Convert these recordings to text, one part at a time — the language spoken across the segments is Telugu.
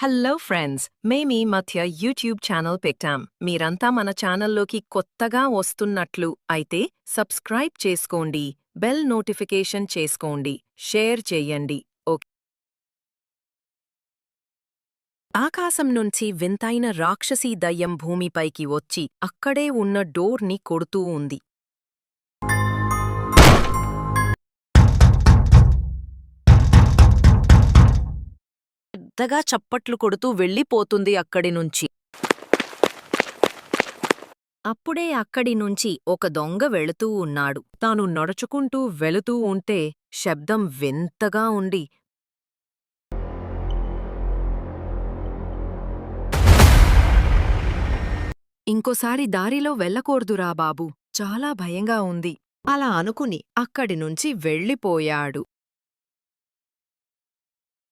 హలో ఫ్రెండ్స్ మేమీ మధ్య యూట్యూబ్ ఛానల్ పెట్టాం. మీరంతా మన ఛానల్లోకి కొత్తగా వస్తున్నట్లు అయితే సబ్స్క్రైబ్ చేసుకోండి బెల్ నోటిఫికేషన్ చేసుకోండి షేర్ చేయండి. ఓకే ఆకాశం నుంచి వింతైన రాక్షసీ దయ్యం భూమిపైకి వచ్చి అక్కడే ఉన్న డోర్ని కొడుతూ ఉంది. పెద్దగా చప్పట్లు కొడుతూ వెళ్ళిపోతుంది అక్కడి నుంచి. అప్పుడే అక్కడి నుంచి ఒక దొంగ వెళుతూ ఉన్నాడు. తాను నడుచుకుంటూ వెళుతూ ఉంటే శబ్దం వింతగా ఉండి ఇంకోసారి దారిలో వెళ్ళకూడదురా బాబు. చాలా భయంగా ఉంది. అలా అనుకుని అక్కడి నుంచి వెళ్ళిపోయాడు.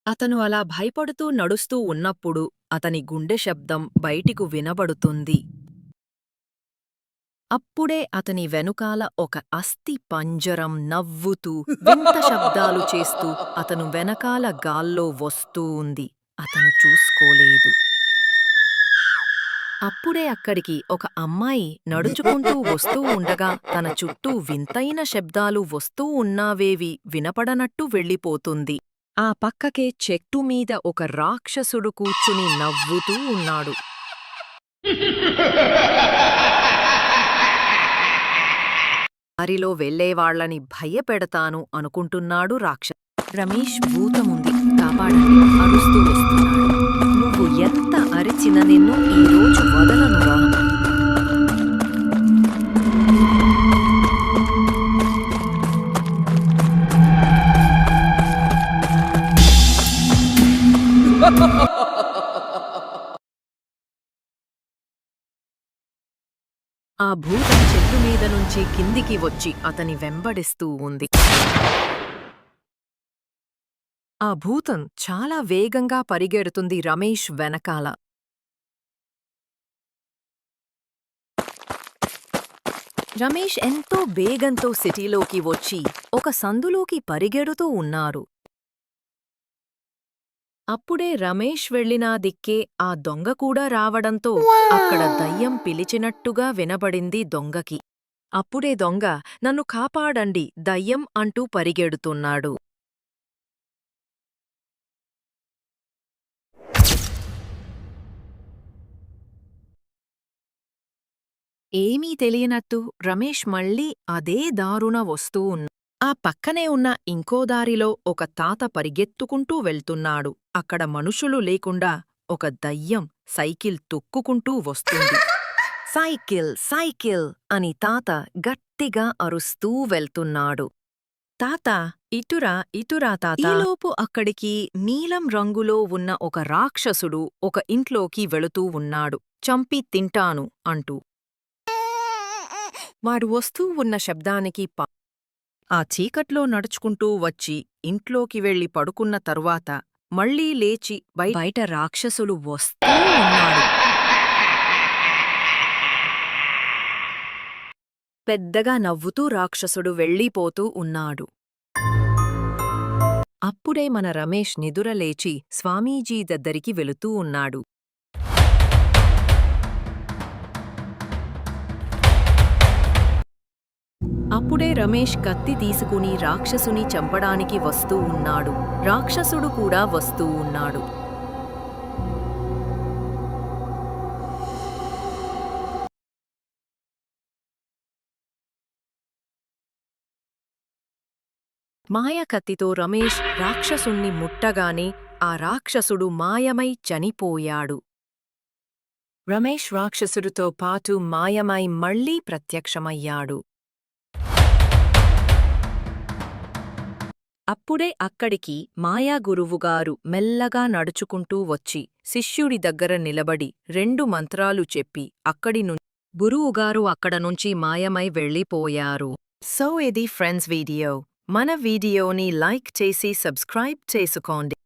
అతను అలా భయపడుతూ నడుస్తూ ఉన్నప్పుడు అతని గుండె శబ్దం బయటికు వినబడుతుంది. అప్పుడే అతని వెనుకాల ఒక అస్థి పంజరం నవ్వుతూ వింత శబ్దాలు చేస్తూ అతను వెనకాల గాల్లో వస్తూ ఉంది. అతను చూసుకోలేదు. అప్పుడే అక్కడికి ఒక అమ్మాయి నడుచుకుంటూ వస్తూ ఉండగా తన చుట్టూ వింతైన శబ్దాలు వస్తూ ఉన్నావేవి వినపడనట్టు వెళ్ళిపోతుంది. ఆ పక్కకే చెట్టు మీద ఒక రాక్షసుడు కూర్చుని నవ్వుతూ ఉన్నాడు. దారిలో వెళ్ళేవాళ్ళని భయపెడతాను అనుకుంటున్నాడు రాక్ష. రమేష్ భూతముంది. కాపాడండి. అరుస్తూ వస్తున్నాడు. నువ్వు ఎంత అరిచిన నిన్ను ఈ రోజు వదలనురా ఆ భూతం చెట్టు మీద నుంచి కిందికి వచ్చి అతని వెంబడిస్తూ ఉంది. ఆ భూతం చాలా వేగంగా పరిగెడుతుంది రమేష్ వెనకాల. రమేష్ ఎంతో వేగంతో సిటీలోకి వచ్చి ఒక సందులోకి పరిగెడుతూ ఉన్నారు. అప్పుడే రమేష్ వెళ్ళినా దిక్కే ఆ దొంగ కూడా రావడంతో అక్కడ దయ్యం పిలిచినట్టుగా వినబడింది దొంగకి. అప్పుడే దొంగ నన్ను కాపాడండి దయ్యం అంటూ పరిగెడుతున్నాడు. ఏమీ తెలియనట్టు రమేష్ మళ్ళీ అదే దారుణ వస్తూ ఉన్న ఆ పక్కనే ఉన్న ఇంకో దారిలో ఒక తాత పరిగెత్తుకుంటూ వెళ్తున్నాడు. అక్కడ మనుషులు లేకుండా ఒక దయ్యం సైకిల్ తొక్కుకుంటూ వస్తుంది. సైకిల్ సైకిల్ అని తాత గట్టిగా అరుస్తూ వెళ్తున్నాడు. తాత ఇటురా ఇటురా తాత. ఈలోపు అక్కడికి నీలం రంగులో ఉన్న ఒక రాక్షసుడు ఒక ఇంట్లోకి వెళుతూ ఉన్నాడు. చంపి తింటాను అంటూ. వాడు వస్తూ ఉన్న శబ్దానికి పా ఆ చీకట్లో నడుచుకుంటూ వచ్చి ఇంట్లోకి వెళ్ళి పడుకున్న తరువాత మళ్ళీ లేచి బయట రాక్షసులు వస్తూ ఉన్నాడు. పెద్దగా నవ్వుతూ రాక్షసుడు వెళ్ళిపోతూ ఉన్నాడు. అప్పుడే మన రమేష్ నిదురలేచి స్వామీజీ దగ్గరికి వెళుతూ ఉన్నాడు. అప్పుడే రమేష్ కత్తి తీసుకుని రాక్షసుని చంపడానికి వస్తూ ఉన్నాడు. రాక్షసుడు కూడా వస్తూ ఉన్నాడు. మాయ కత్తితో రమేష్ రాక్షసుణ్ణి ముట్టగానే ఆ రాక్షసుడు మాయమై చనిపోయాడు. రమేష్ రాక్షసుడితో పాటు మాయమై మళ్ళీ ప్రత్యక్షమయ్యాడు. అప్పుడే అక్కడికి మాయాగురువుగారు మెల్లగా నడుచుకుంటూ వచ్చి శిష్యుడి దగ్గర నిలబడి రెండు మంత్రాలు చెప్పి అక్కడి నుంచి గురువుగారు అక్కడ నుంచి మాయమై వెళ్ళిపోయారు. సో ఇది ఫ్రెండ్స్ వీడియో మన వీడియోని లైక్ చేసి సబ్స్క్రైబ్ చేసుకోండి.